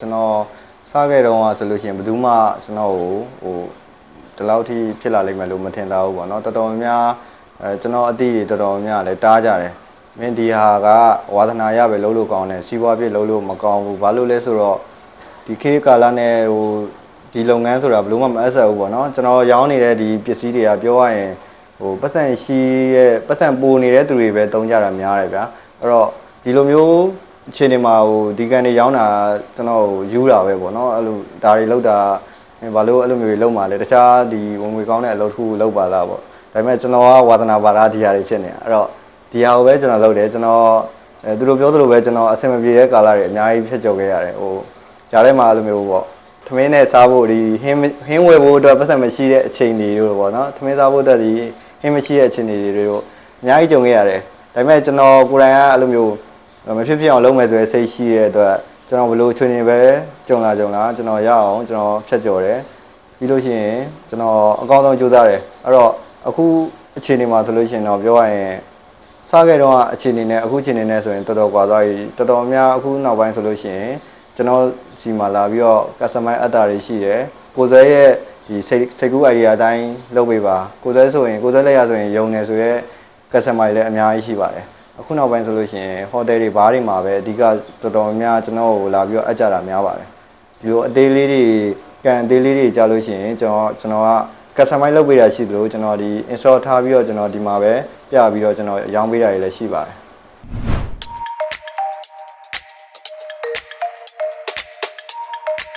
ကျွန်တော်စခဲ့တော့ဆိုလို့ရှိရင်ဘယ်သူမှကျွန်တော်ကိုဟိုဒီလောက်ထိဖြစ်လာလိမ့်မယ်လို့မထင်တာဘူးပေါ့နော်တော်တော်များများအဲကျွန်တော်အတိတွေတော်တော်များများလည်းတားကြတယ်မင်းဒီဟာကဝါသနာရပဲလုံးလို့ကောင်းတယ်စီးပွားဖြစ်လုံးလို့မကောင်းဘူးဘာလို့လဲဆိုတော့ဒီခေတ်ကာလနဲ့ဟိုဒီလုပ်ငန်းဆိုတာဘယ်လို့မှမအပ်ဆက်ဘူးပေါ့နော်ကျွန်တော်ရောင်းနေတဲ့ဒီပစ္စည်းတွေကပြောရရင်ဟိုပတ်စံရှိရဲ့ပတ်စံပိုနေတဲ့သူတွေပဲတုံးကြတာများတယ်ဗျာအဲ့တော့ဒီလိုမျိုး အခြေအနေမှာဟိုဒီကန်တွေရောင်းတာကျွန်တော်ဟိုယူတာပဲပေါ့နော်အဲ့လိုဒါတွေလောက်တာဘာလို့အဲ့လိုမျိုးတွေလောက်မှလဲတခြားဒီဝင်ငွေကောင်းတဲ့အလုပ်တစ်ခုလောက်ပါလားပေါ့ဒါပေမဲ့ကျွန်တော်ကဝါသနာပါလားဒီဟာတွေဖြစ်နေတာအဲ့တော့ဒီဟာကိုပဲကျွန်တော်လုပ်တယ်ကျွန်တော်အဲသူတို့ပြောသလိုပဲကျွန်တော်အဆင်မပြေတဲ့ကာလတွေအများကြီးဖြစ်ကြုံခဲ့ရတယ်ဟိုကြားထဲမှာအဲ့လိုမျိုးပေါ့သမင်းနဲ့စားဖို့ဒီဟင်းဟင်းဝယ်ဖို့အတွက်ပတ်စံမရှိတဲ့အချိန်တွေတို့ပေါ့နော်သမင်းစားဖို့အတွက်ဒီဟင်းမရှိတဲ့အချိန်တွေတို့အများကြီးကြုံခဲ့ရတယ်ဒါပေမဲ့ကျွန်တော်ကိုယ်တိုင်ကအဲ့လိုမျိုး မဖြစ်ဖြစ်အောင်လုပ်မယ်ဆိုရင်စိတ်ရှိတဲ့အတွက်ကျွန်တော်ဘလို့ချွေနေပဲကြုံလာကြုံလာကျွန်တော်ရအောင်ကျွန်တော်ဖြတ်ကျော်တယ်ပြီးလို့ရှိရင်ကျွန်တော်အကောင်းဆုံးကြိုးစားတယ်အဲ့တော့အခုအခြေအနေမှာဆိုလို့ရှိရင်တော့ပြောရရင်စခဲ့တော့အခြေအနေနဲ့အခုအခြေအနေနဲ့ဆိုရင်တော်တော်ကွာသွားပြီတော်တော်များအခုနောက်ပိုင်းဆိုလို့ရှိရင်ကျွန်တော်စီမှာလာပြီးတော့ customer အတ္တတွေရှိတယ်ကိုယ်စဲရဲ့ဒီစိတ်စိတ်ကူး idea အတိုင်းလုပ်ပေးပါကိုယ်စဲဆိုရင်ကိုယ်စဲလက်ရဆိုရင်ယုံနေဆိုရဲ customer တွေလည်းအများကြီးရှိပါတယ် အခုနောက်ပိုင်းဆိုလို့ရှိရင်ဟိုတယ်တွေဘားတွေမှာပဲအဓိကတော်တော်များကျွန်တော်ကိုလာပြီးတော့အကြတာများပါတယ်ဒီလိုအသေးလေးတွေကန်အသေးလေးတွေကြားလို့ရှိရင်ကျွန်တော်ကျွန်တော်က customize လုပ်ပေးတာရှိသလိုကျွန်တော်ဒီ install ထားပြီးတော့ကျွန်တော်ဒီမှာပဲပြပြီးတော့ကျွန်တော်ရောင်းပေးတာတွေလည်းရှိပါတယ်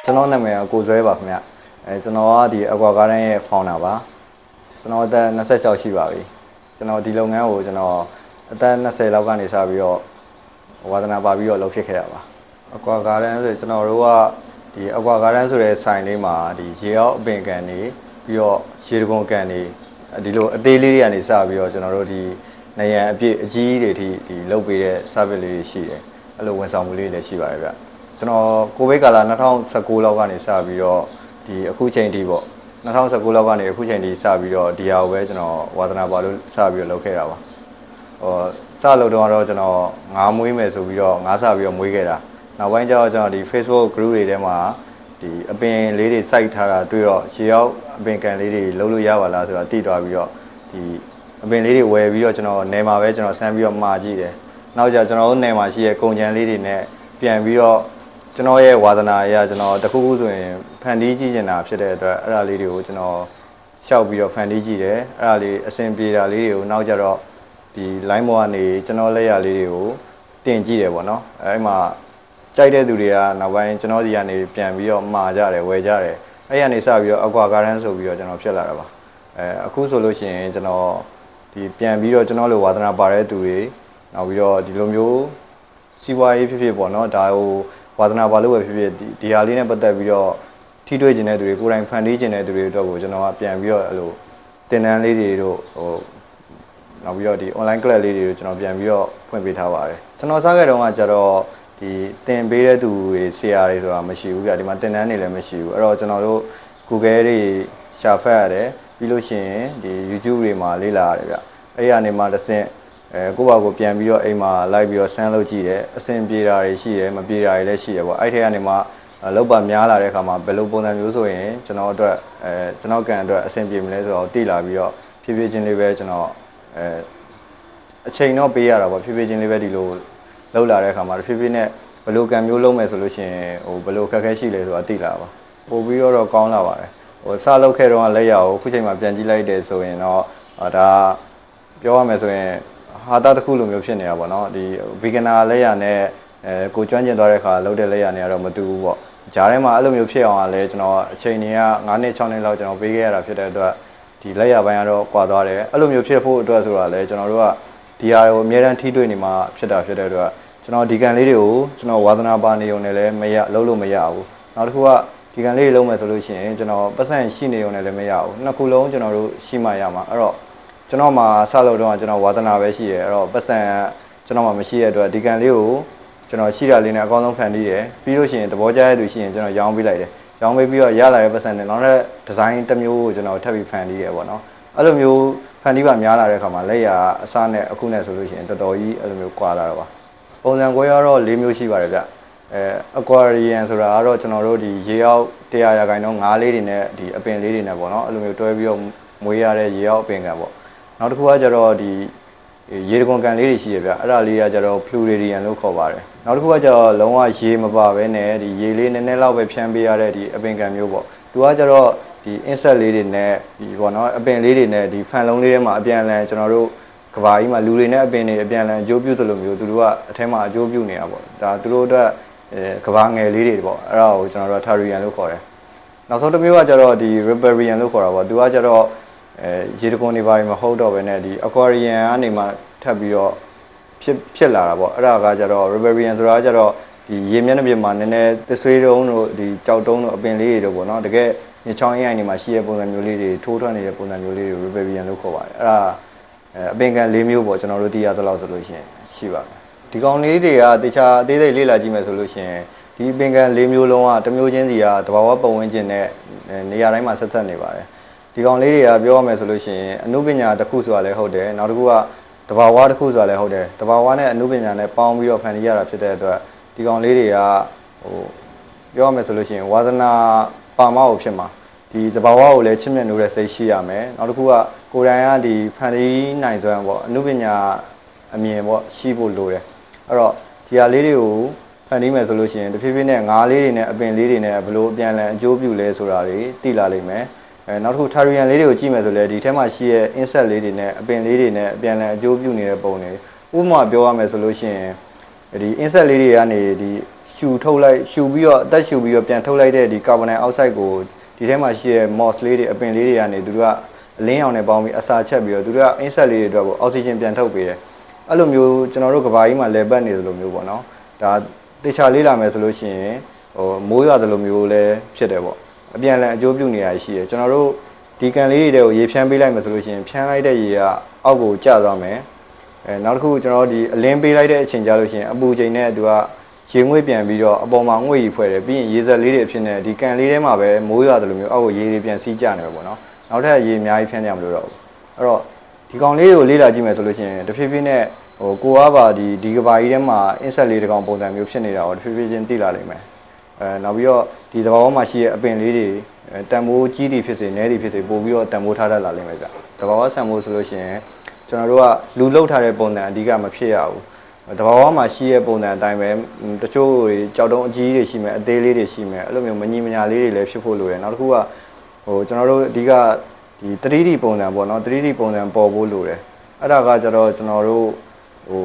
ကျွန်တော်နာမည်ကကိုဇွဲပါခင်ဗျအဲကျွန်တော်ကဒီ Aqua Garden ရဲ့ founder ပါကျွန်တော်အသက်26ရှိပါပြီကျွန်တော်ဒီလုပ်ငန်းကိုကျွန်တော် အသက်20လောက်ကနေစပြီးတော့ဝါသနာပါပြီးတော့လုပ်ဖြစ်ခဲ့တာပါအကွာဂါဒန်ဆိုကျွန်တော်တို့ကဒီအကွာဂါဒန်ဆိုတဲ့ဆိုင်လေးမှာဒီရေအောက်အပင်ကန်တွေပြီးတော့ရေတကုံကန်တွေဒီလိုအသေးလေးတွေကနေစပြီးတော့ကျွန်တော်တို့ဒီနေရန်အပြည့်အကြီးတွေထိဒီလုပ်ပေးတဲ့ service လေးတွေရှိတယ်အဲ့လိုဝန်ဆောင်မှုလေးတွေလည်းရှိပါတယ်ဗျကျွန်တော်ကိုဗစ်ကာလ2019လောက်ကနေစပြီးတော့ဒီအခုချိန်ထိပေါ့2019လောက်ကနေအခုချိန်ထိစပြီးတော့ဒီဟာကိုပဲကျွန်တော်ဝါသနာပါလို့စပြီးတော့လုပ်ခဲ့တာပါ ဟိုစလို့တော့တော့ကျွန်တော်ငါးမွေးမယ်ဆိုပြီးတော့ငါးစပြီးတော့မွေးခဲ့တာနောက်ပိုင်းကျတော့ကျွန်တော်ဒီ Facebook group တွေထဲမှာဒီအပင်လေးတွေစိုက်ထားတာတွေ့တော့ရေရောက်အပင်ကန်လေးတွေလုံးလို့ရပါလားဆိုတာတည်သွားပြီးတော့ဒီအပင်လေးတွေဝယ်ပြီးတော့ကျွန်တော်နယ်မှာပဲကျွန်တော်ဆန်းပြီးတော့မှာကြည့်တယ်နောက်ကျကျွန်တော်တို့နယ်မှာရှိတဲ့ကုန်ကျန်လေးတွေနဲ့ပြန်ပြီးတော့ကျွန်တော်ရဲ့ဝါသနာအရကျွန်တော်တခုခုဆိုရင်ဖန်တီးကြည့်နေတာဖြစ်တဲ့အတွက်အဲ့ဒါလေးတွေကိုကျွန်တော်ရှောက်ပြီးတော့ဖန်တီးကြည့်တယ်အဲ့ဒါလေးအဆင်ပြေတာလေးတွေကိုနောက်ကျတော့ ဒီ line ဘောကနေကျွန်တော်လက်ရလေးတွေကိုတင်ကြည့်တယ်ပေါ့နော်အဲဒီမှာကြိုက်တဲ့သူတွေကနောက်ပိုင်းကျွန်တော်ဒီကနေပြန်ပြီးတော့မှာကြတယ်ဝယ်ကြတယ်အဲ့ရနေစပြီးတော့ aqua garden ဆိုပြီးတော့ကျွန်တော်ဖြစ်လာတာပါအဲအခုဆိုလို့ရှိရင်ကျွန်တော်ဒီပြန်ပြီးတော့ကျွန်တော်လိုဝါသနာပါတဲ့သူတွေနောက်ပြီးတော့ဒီလိုမျိုးစီးပွားရေးဖြစ်ဖြစ်ပေါ့နော်ဒါဟိုဝါသနာပါလို့ပဲဖြစ်ဖြစ်ဒီဒီဟာလေးနဲ့ပတ်သက်ပြီးတော့ထိတွေ့ခြင်းတဲ့သူတွေကိုယ်တိုင်ဖန်တီးခြင်းတဲ့သူတွေအတွက်ကိုကျွန်တော်ကပြန်ပြီးတော့အဲ့လိုတင်တန်းလေးတွေတို့ဟို နောက်ပြီးတော့ဒီ online class လေးတွေကိုကျွန်တော်ပြန်ပြီးတော့ဖွင့်ပေးထားပါတယ်ကျွန်တော်စခဲ့တုန်းကကျတော့ဒီတင်ပေးတဲ့သူတွေဆရာတွေဆိုတာမရှိဘူးဗျဒီမှာတင်တန်းတွေလည်းမရှိဘူးအဲ့တော့ကျွန်တော်တို့ Google တွေရှာဖတ်ရတယ်ပြီးလို့ရှိရင်ဒီ YouTube တွေမှာလေ့လာရတယ်ဗျအဲ့ရနေမှာတစ်ဆင့်အဲကိုယ့်ဘာကိုပြန်ပြီးတော့အိမ်မှာလိုက်ပြီးတော့ဆန်းလုပ်ကြည့်တယ်အဆင်ပြေတာတွေရှိတယ်မပြေတာတွေလည်းရှိတယ်ပေါ့အဲ့ထက်ကနေမှလောက်ပါများလာတဲ့အခါမှာဘယ်လိုပုံစံမျိုးဆိုရင်ကျွန်တော်အတွက်အဲကျွန်တော်ကန်အတွက်အဆင်ပြေမလဲဆိုတော့တိလာပြီးတော့ဖြည်းဖြည်းချင်းလေးပဲကျွန်တော် အဲအချိန်တော့ပေးရတာပေါ့ဖြည်းဖြည်းချင်းလေးပဲဒီလိုလောက်လာတဲ့အခါမှာဖြည်းဖြည်းနဲ့ဘယ်လိုကံမျိုးလုံးမယ်ဆိုလို့ရှိရင်ဟိုဘယ်လိုခက်ခဲရှိလဲဆိုတာသိလာပါပို့ပြီးတော့ကောင်းလာပါတယ်ဟိုစလောက်ခဲ့တော့လက်ရအောင်အခုချိန်မှာပြန်ကြည့်လိုက်တယ်ဆိုရင်တော့ဒါပြောရမယ်ဆိုရင်ဟာတာတစ်ခုလိုမျိုးဖြစ်နေတာပေါ့နော်ဒီ veganer လက်ရနဲ့အဲကိုကျွမ်းကျင်သွားတဲ့အခါလောက်တဲ့လက်ရနဲ့ကတော့မတူဘူးပေါ့ဂျားထဲမှာအဲ့လိုမျိုးဖြစ်အောင်လဲကျွန်တော်အချိန်တွေက9နှစ်6နှစ်လောက်ကျွန်တော်ပေးခဲ့ရတာဖြစ်တဲ့အတွက် ဒီလက်ရပိုင်းကတော့ကွာသွားတယ်အဲ့လိုမျိုးဖြစ်ဖို့အတွက်ဆိုတာလဲကျွန်တော်တို့ကဒီဟာကိုအများအားထိတွေ့နေမှာဖြစ်တာဖြစ်တဲ့အတွက်ကျွန်တော်ဒီကန်လေးတွေကိုကျွန်တော်ဝါသနာပါနေုံနဲ့လည်းမရလုံးလို့မရဘူးနောက်တစ်ခုကဒီကန်လေးတွေလုံးမယ်ဆိုလို့ရှိရင်ကျွန်တော်ပတ်စံရှိနေုံနဲ့လည်းမရဘူးနှစ်ခုလုံးကျွန်တော်တို့ရှိမှရမှာအဲ့တော့ကျွန်တော်မှာစလို့တော့ကျွန်တော်ဝါသနာပဲရှိတယ်အဲ့တော့ပတ်စံကျွန်တော်မှမရှိတဲ့အတွက်ဒီကန်လေးကိုကျွန်တော်ရှိတာလေးနဲ့အကောင်းဆုံးဖန်တီးတယ်ပြီးလို့ရှိရင်သဘောကျတဲ့သူရှိရင်ကျွန်တော်ရောင်းပေးလိုက်တယ် ရောင်းပေးပြီးတော့ရလာတဲ့ပတ်စံနဲ့နောက်တဲ့ဒီဇိုင်းတစ်မျိုးကိုကျွန်တော်ထပ်ပြီးဖန်တီးရပေါ့နော်အဲ့လိုမျိုးဖန်တီးပါများလာတဲ့အခါမှာလက်ရအစားနဲ့အခုနဲ့ဆိုလို့ရှိရင်တော်တော်ကြီးအဲ့လိုမျိုးကွာလာတော့ပါပုံစံကွဲရတော့၄မျိုးရှိပါတယ်ဗျအဲ aquarium ဆိုတာကတော့ကျွန်တော်တို့ဒီရေအောက်100ရာခိုင်နှုန်းငါးလေးတွေနဲ့ဒီအပင်လေးတွေနဲ့ပေါ့နော်အဲ့လိုမျိုးတွဲပြီးတော့မွေးရတဲ့ရေအောက်အပင်ကန်ပေါ့နောက်တစ်ခုကကျတော့ဒီ ရေတကွန်ကန်လေးတွေရှိရဗျအဲ့ဒါလေးကကျတော့ fluririan လို့ခေါ်ပါတယ်နောက်တစ်ခုကကျတော့လုံးဝရေမပါဘဲနဲ့ဒီရေလေးနည်းနည်းလောက်ပဲဖြန်းပေးရတဲ့ဒီအပင်ကန်မျိုးပေါ့သူကကျတော့ဒီ insect လေးတွေနဲ့ဒီပေါ့နော်အပင်လေးတွေနဲ့ဒီဖန်လုံးလေးထဲမှာအပြန်အလှန်ကျွန်တော်တို့ကဘာကြီးမှာလူတွေနဲ့အပင်တွေအပြန်အလှန်အကျိုးပြုသလိုမျိုးသူတို့ကအထက်မှာအကျိုးပြုနေတာပေါ့ဒါသူတို့အတွက်အဲကဘာငယ်လေးတွေပေါ့အဲ့ဒါကိုကျွန်တော်တို့ Tharian လို့ခေါ်တယ်နောက်ဆုံးတစ်မျိုးကကျတော့ဒီ Riparian လို့ခေါ်တာပေါ့သူကကျတော့ အဲရေတကွန်တွေပါမဟုတ်တော့ဘဲနဲ့ဒီ Aquarian ကနေမှထပ်ပြီးတော့ဖြစ်ဖြစ်လာတာပေါ့အဲ့ဒါကကျတော့ Riparian ဆိုတာကကျတော့ဒီရေမျက်နှာပြင်မှာနည်းနည်းသဆွေးတုံးတို့ဒီကြောက်တုံးတို့အပင်လေးတွေတို့ပေါ့နော်တကယ်ညချောင်းအင်းအိုင်တွေမှာရှိတဲ့ပုံစံမျိုးလေးတွေထိုးထွက်နေတဲ့ပုံစံမျိုးလေးတွေ Riparian လို့ခေါ်ပါတယ်အဲ့ဒါအဲအပင်ကန်၄မျိုးပေါ့ကျွန်တော်တို့သိရသလောက်ဆိုလို့ရှိရင်ရှိပါမယ်ဒီကောင်လေးတွေကတခြားအသေးစိတ်လေ့လာကြည့်မယ်ဆိုလို့ရှိရင်ဒီအပင်ကန်၄မျိုးလုံးကတစ်မျိုးချင်းစီကတဘာဝပတ်ဝန်းကျင်နဲ့နေရာတိုင်းမှာဆက်ဆက်နေပါတယ် ဒီကောင်လေးတွေကပြောရမယ်ဆိုလို့ရှိရင်အနုပညာတစ်ခုဆိုတာလည်းဟုတ်တယ်နောက်တစ်ခုကတဘာဝတစ်ခုဆိုတာလည်းဟုတ်တယ်တဘာဝနဲ့အနုပညာနဲ့ပေါင်းပြီးတော့ဖန်တီးရတာဖြစ်တဲ့အတွက်ဒီကောင်လေးတွေကဟိုပြောရမယ်ဆိုလို့ရှိရင်ဝါသနာပါမကိုဖြစ်မှာဒီတဘာဝကိုလည်းချစ်မြတ်နိုးတဲ့စိတ်ရှိရမယ်နောက်တစ်ခုကကိုယ်တိုင်ကဒီဖန်တီးနိုင်စွမ်းပေါ့အနုပညာအမြင်ပေါ့ရှိဖို့လိုတယ်အဲ့တော့ဒီဟာလေးတွေကိုဖန်တီးမယ်ဆိုလို့ရှိရင်တဖြည်းဖြည်းနဲ့ငါးလေးတွေနဲ့အပင်လေးတွေနဲ့ဘယ်လိုအပြန်အလှန်အကျိုးပြုလဲဆိုတာတွေသိလာလိမ့်မယ် အဲနောက်တစ်ခု Tharian လေးတွေကိုကြည့်မယ်ဆိုလဲဒီထဲမှာရှိရဲ့ insect လေးတွေနဲ့အပင်လေးတွေနဲ့အပြန်အလှန်အကျိုးပြုနေတဲ့ပုံတွေဥပမာပြောရမယ်ဆိုလို့ရှိရင်ဒီ insect လေးတွေကနေဒီရှူထုတ်လိုက်ရှူပြီးတော့အသက်ရှူပြီးတော့ပြန်ထုတ်လိုက်တဲ့ဒီကာဗွန်ဒိုင်အောက်ဆိုက်ကိုဒီထဲမှာရှိတဲ့ moss လေးတွေအပင်လေးတွေကနေသူတို့ကအလင်းရောင်နဲ့ပေါင်းပြီးအစာချက်ပြီးတော့သူတို့ကအင်းဆက်လေးတွေအတွက်ကိုအောက်ဆီဂျင်ပြန်ထုတ်ပေးတယ်အဲ့လိုမျိုးကျွန်တော်တို့ကဘာကြီးမှာလဲပတ်နေသလိုမျိုးပေါ့နော်ဒါတေချာလေးလာမယ်ဆိုလို့ရှိရင်ဟိုမိုးရွာသလိုမျိုးလည်းဖြစ်တယ်ပေါ့ အပြန်အလှန်အကျိုးပြုနေရရှိတယ်ကျွန်တော်တို့ဒီကန်လေးတွေကိုရေဖြန်းပေးလိုက်မယ်ဆိုလို့ရှိရင်ဖြန်းလိုက်တဲ့ရေကအောက်ကိုကျသွားမယ်အဲနောက်တစ်ခုကျွန်တော်တို့ဒီအလင်းပေးလိုက်တဲ့အချိန်ကြာလို့ရှိရင်အပူချိန်နဲ့သူကရေငွေ့ပြန်ပြီးတော့အပေါ်မှာငွေ့ရီဖွဲ့တယ်ပြီးရင်ရေစက်လေးတွေအဖြစ်နဲ့ဒီကန်လေးထဲမှာပဲမိုးရွာတယ်လို့မျိုးအောက်ကိုရေတွေပြန်စီးကျနေပဲပေါ့နော်နောက်ထပ်ရေအများကြီးဖြန်းကြမလို့တော့ဘူးအဲ့တော့ဒီကောင်လေးတွေကိုလေ့လာကြည့်မယ်ဆိုလို့ရှိရင်တဖြည်းဖြည်းနဲ့ဟိုကိုကပါဒီဒီကဘာကြီးထဲမှာ insect လေးတစ်ကောင်ပုံစံမျိုးဖြစ်နေတာကိုတဖြည်းဖြည်းချင်းသိလာလိမ့်မယ် အဲနောက်ပြီးတော့ဒီသဘာဝမှာရှိတဲ့အပင်လေးတွေတန်မိုးကြီးတွေဖြစ်စေနဲတွေဖြစ်စေပို့ပြီးတော့တန်မိုးထားတတ်လာလိမ့်မယ်ဗျသဘာဝဆန်မိုးဆိုလို့ရှိရင်ကျွန်တော်တို့ကလူလုတ်ထားတဲ့ပုံစံအဓိကမဖြစ်ရဘူးတဘာဝမှာရှိတဲ့ပုံစံအတိုင်းပဲတချို့တွေကြောက်တုံးအကြီးတွေရှိမယ်အသေးလေးတွေရှိမယ်အဲ့လိုမျိုးမညီမညာလေးတွေလည်းဖြစ်ဖို့လိုတယ်နောက်တစ်ခုကဟိုကျွန်တော်တို့အဓိကဒီ 3D ပုံစံပေါ့နော် 3D ပုံစံပေါ်ဖို့လိုတယ်အဲ့ဒါကကျတော့ကျွန်တော်တို့ဟို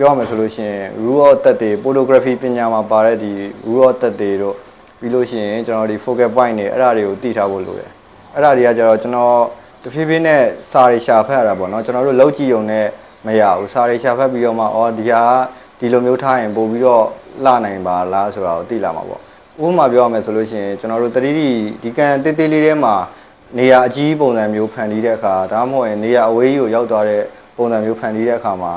ပြောရမယ်ဆိုလို့ရှိရင် rule of third တွေ photography ပညာမှာပါတဲ့ဒီ rule of third တွေတို့ပြီးလို့ရှိရင်ကျွန်တော်ဒီ focal point တွေအဲ့ဒါတွေကိုသိထားဖို့လိုတယ်အဲ့ဒါတွေကကျတော့ကျွန်တော်တဖြည်းဖြည်းနဲ့စာတွေရှာဖတ်ရတာပေါ့နော်ကျွန်တော်တို့လောက်ကြည့်ုံနဲ့မရဘူးစာတွေရှာဖတ်ပြီးတော့မှအော်ဒီဟာဒီလိုမျိုးထားရင်ပို့ပြီးတော့လှနိုင်ပါလားဆိုတာကိုသိလာမှာပေါ့ဥပမာပြောရမယ်ဆိုလို့ရှိရင်ကျွန်တော်တို့ 3D ဒီကန်တေးသေးလေးထဲမှာနေရာအကြီးပုံစံမျိုးဖန်တီးတဲ့အခါဒါမှမဟုတ်ရင်နေရာအဝေးကြီးကိုရောက်သွားတဲ့ပုံစံမျိုးဖန်တီးတဲ့အခါမှာ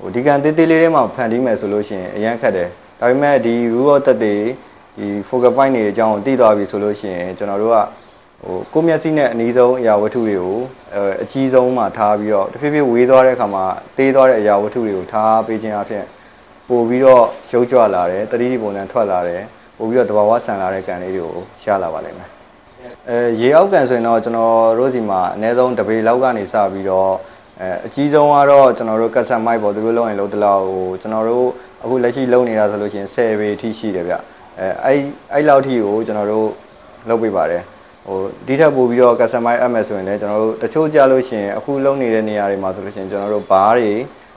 ဟိုဒီကန်တေးသေးလေးထဲမှာဖန်တီးမယ်ဆိုလို့ရှိရင်အရန်ခက်တယ်ဒါပေမဲ့ဒီ rule of third တွေဒီ focal point တွေအကြောင်းကိုသိသွားပြီဆိုလို့ရှိရင်ကျွန်တော်တို့ကဟိုကိုမျက်စိနဲ့အနည်းဆုံးအရာဝတ္ထုတွေကိုအဲအကြီးဆုံးမှာထားပြီးတော့တဖြည်းဖြည်းဝေးသွားတဲ့အခါမှာသေးသွားတဲ့အရာဝတ္ထုတွေကိုထားပေးခြင်းအဖြစ်ပို့ပြီးတော့ရုပ်ကြွလာတယ်တတိတိပုံစံထွက်လာတယ်ပို့ပြီးတော့တဘာဝဆန်လာတဲ့ကံလေးတွေကိုရလာပါလိမ့်မယ်အဲရေအောက်ကန်ဆိုရင်တော့ကျွန်တော်တို့ဒီမှာအနည်းဆုံးတပေလောက်ကနေစပြီးတော့ အဲအကြီးဆုံးကတော့ကျွန်တော်တို့ကတ်ဆက်မိုက်ပေါ့သူတို့လုံးရင်လုံးတလောက်ဟိုကျွန်တော်တို့အခုလက်ရှိလုံးနေတာဆိုလို့ရှိရင်10ပေအထိရှိတယ်ဗျအဲအဲ့အဲ့လောက်ထိကိုကျွန်တော်တို့လုပ်ပေးပါတယ်ဟိုဒီထက်ပိုပြီးတော့ customize အပ်မယ်ဆိုရင်လည်းကျွန်တော်တို့တချို့ကြလို့ရှိရင်အခုလုံးနေတဲ့နေရာတွေမှာဆိုလို့ရှိရင်ကျွန်တော်တို့ဘားတွေ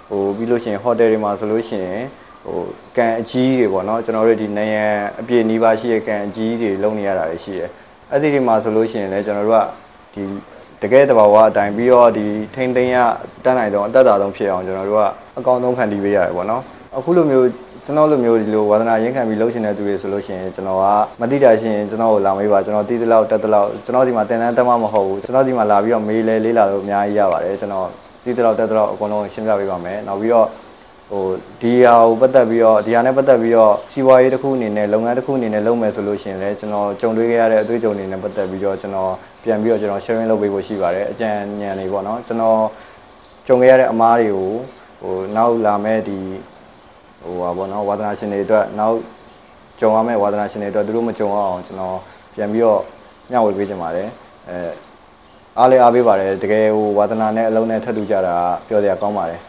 ဟိုပြီးလို့ရှိရင် hotel တွေမှာဆိုလို့ရှိရင်ဟိုကန်အကြီးတွေပေါ့နော်ကျွန်တော်တို့ဒီနေရန်အပြည့်နီးပါးရှိတဲ့ကန်အကြီးတွေလုံးနေရတာတွေရှိတယ်အဲ့ဒီတွေမှာဆိုလို့ရှိရင်လည်းကျွန်တော်တို့ကဒီ တကယ်တဘာဝအတိုင်းပြီးတော့ဒီထိမ့်သိမ်းရတန်းနိုင်တော့အသက်သာဆုံးဖြစ်အောင်ကျွန်တော်တို့ကအကောင်းဆုံးဖန်တီးပေးရတယ်ပေါ့နော်အခုလိုမျိုးကျွန်တော်လိုမျိုးဒီလိုဝါသနာရင်းခံပြီးလှုပ်ရှင်တဲ့သူတွေဆိုလို့ရှိရင်ကျွန်တော်ကမတိတာရှင်ကျွန်တော်ကိုလာမေးပါကျွန်တော်တီးသလောက်တက်သလောက်ကျွန်တော်ဒီမှာတင်တန်းတက်မှမဟုတ်ဘူးကျွန်တော်ဒီမှာလာပြီးတော့မေးလဲလေးလာလို့အများကြီးရပါတယ်ကျွန်တော်တီးသလောက်တက်သလောက်အကုန်လုံးရှင်းပြပေးပါမယ်နောက်ပြီးတော့ဟိုဒီဟာကိုပတ်သက်ပြီးတော့ဒီဟာနဲ့ပတ်သက်ပြီးတော့စီးပွားရေးတစ်ခုအနေနဲ့လုပ်ငန်းတစ်ခုအနေနဲ့လုပ်မယ်ဆိုလို့ရှိရင်လည်းကျွန်တော်ကြုံတွေ့ခဲ့ရတဲ့အတွေ့အကြုံတွေနဲ့ပတ်သက်ပြီးတော့ကျွန်တော် ပြန်ပြီးတော့ကျွန်တော် sharing လုပ်ပေးဖို့ရှိပါတယ်အကြံဉာဏ်တွေပေါ့နော်ကျွန်တော်ကြုံခဲ့ရတဲ့အမားတွေကိုဟိုနောက်လာမဲ့ဒီဟိုပါဘောနော်ဝါသနာရှင်တွေအတွက်နောက်ကြုံရမယ့်ဝါသနာရှင်တွေအတွက်သူတို့မကြုံအောင်ကျွန်တော်ပြန်ပြီးတော့မျှဝေပေးချင်ပါတယ်အဲအားလည်းအားပေးပါတယ်တကယ်ဟိုဝါသနာနဲ့အလုံးနဲ့ထပ်တူကြတာပြောစရာကောင်းပါတယ်